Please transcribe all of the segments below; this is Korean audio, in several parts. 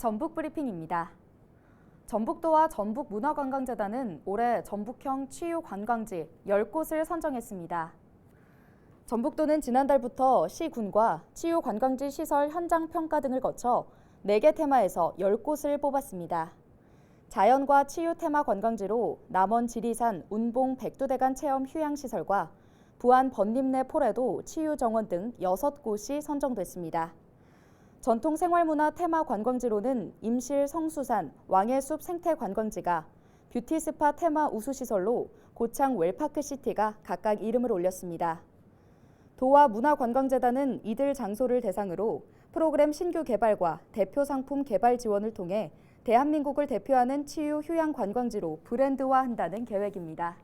전북 브리핑입니다. 전북도와 전북문화관광재단은 올해 전북형 치유 관광지 10곳을 선정했습니다. 전북도는 지난달부터 시군과 치유 관광지 시설 현장 평가 등을 거쳐 4개 테마에서 10곳을 뽑았습니다. 자연과 치유 테마 관광지로 남원 지리산 운봉 백두대간 체험 휴양시설과 부안 번림내 폴에도 치유 정원 등 6곳이 선정됐습니다. 전통 생활문화 테마 관광지로는 임실 성수산 왕해숲 생태 관광지가 뷰티 스파 테마 우수 시설로 고창 웰파크 시티가 각각 이름을 올렸습니다. 도와 문화관광재단은 이들 장소를 대상으로 프로그램 신규 개발과 대표 상품 개발 지원을 통해 대한민국을 대표하는 치유 휴양 관광지로 브랜드화한다는 계획입니다.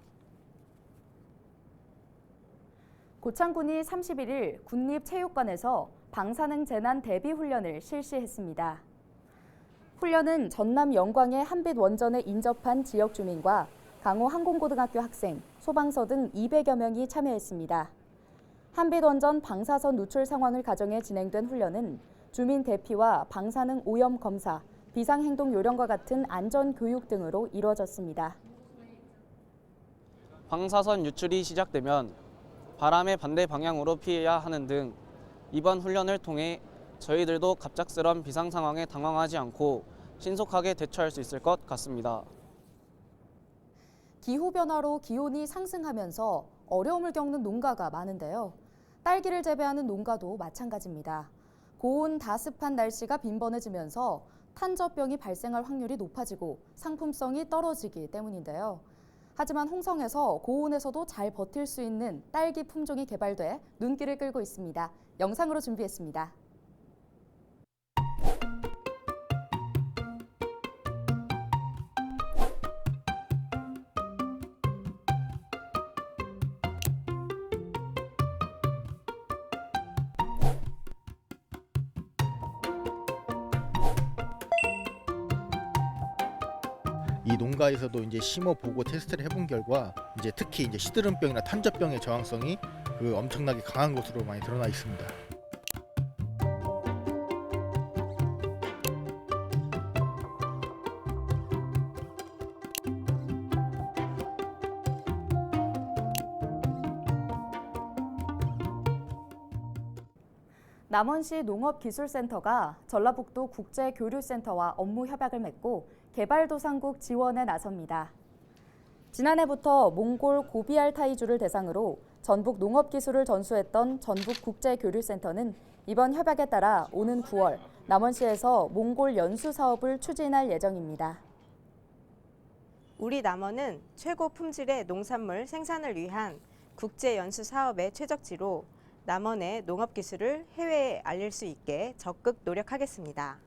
고창군이 31일 국립체육관에서 방사능 재난 대비 훈련을 실시했습니다. 훈련은 전남 영광의 한빛 원전에 인접한 지역 주민과 강호 항공고등학교 학생, 소방서 등 200여 명이 참여했습니다. 한빛 원전 방사선 누출 상황을 가정해 진행된 훈련은 주민 대피와 방사능 오염 검사, 비상행동 요령과 같은 안전 교육 등으로 이루어졌습니다. 방사선 유출이 시작되면 바람의 반대 방향으로 피해야 하는 등 이번 훈련을 통해 저희들도 갑작스런 비상 상황에 당황하지 않고 신속하게 대처할 수 있을 것 같습니다. 기후 변화로 기온이 상승하면서 어려움을 겪는 농가가 많은데요. 딸기를 재배하는 농가도 마찬가지입니다. 고온 다습한 날씨가 빈번해지면서 탄저병이 발생할 확률이 높아지고 상품성이 떨어지기 때문인데요. 하지만 홍성에서 고온에서도 잘 버틸 수 있는 딸기 품종이 개발돼 눈길을 끌고 있습니다. 영상으로 준비했습니다. 이 농가에서도 이제 심어 보고 테스트를 해본 결과 이제 특히 이제 시드름병이나 탄저병의 저항성이 그 엄청나게 강한 것으로 많이 드러나 있습니다. 남원시 농업기술센터가 전라북도 국제교류센터와 업무 협약을 맺고 개발도상국 지원에 나섭니다. 지난해부터 몽골 고비알타이주를 대상으로 전북 농업 기술을 전수했던 전북 국제교류센터는 이번 협약에 따라 오는 9월 남원시에서 몽골 연수 사업을 추진할 예정입니다. 우리 남원은 최고 품질의 농산물 생산을 위한 국제 연수 사업의 최적지로 남원의 농업 기술을 해외에 알릴 수 있게 적극 노력하겠습니다.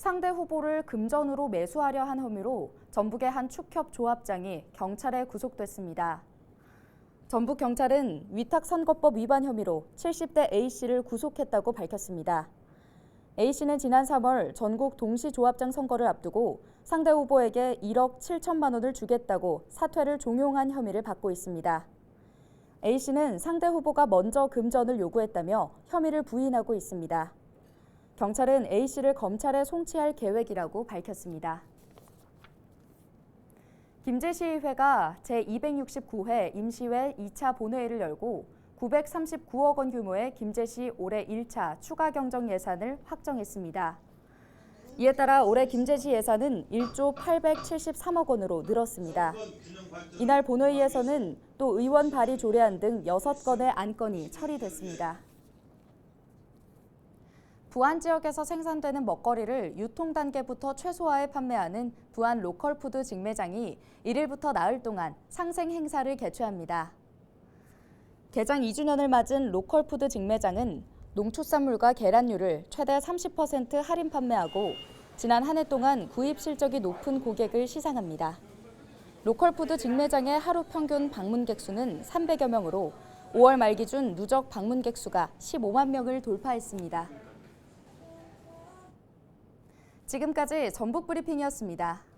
상대 후보를 금전으로 매수하려 한 혐의로 전북의 한 축협 조합장이 경찰에 구속됐습니다. 전북 경찰은 위탁선거법 위반 혐의로 70대 A씨를 구속했다고 밝혔습니다. A씨는 지난 3월 전국 동시조합장 선거를 앞두고 상대 후보에게 1억 7천만 원을 주겠다고 사퇴를 종용한 혐의를 받고 있습니다. A씨는 상대 후보가 먼저 금전을 요구했다며 혐의를 부인하고 있습니다. 경찰은 A씨를 검찰에 송치할 계획이라고 밝혔습니다. 김제시의회가 제269회 임시회 2차 본회의를 열고 939억 원 규모의 김제시 올해 1차 추가 경정 예산을 확정했습니다. 이에 따라 올해 김제시 예산은 1조 873억 원으로 늘었습니다. 이날 본회의에서는 또 의원 발의 조례안 등 6건의 안건이 처리됐습니다. 부안 지역에서 생산되는 먹거리를 유통 단계부터 최소화해 판매하는 부안 로컬푸드 직매장이 1일부터 나흘 동안 상생 행사를 개최합니다. 개장 2주년을 맞은 로컬푸드 직매장은 농축산물과 계란류를 최대 30% 할인 판매하고 지난 한 해 동안 구입 실적이 높은 고객을 시상합니다. 로컬푸드 직매장의 하루 평균 방문객 수는 300여 명으로 5월 말 기준 누적 방문객 수가 15만 명을 돌파했습니다. 지금까지 전북 브리핑이었습니다.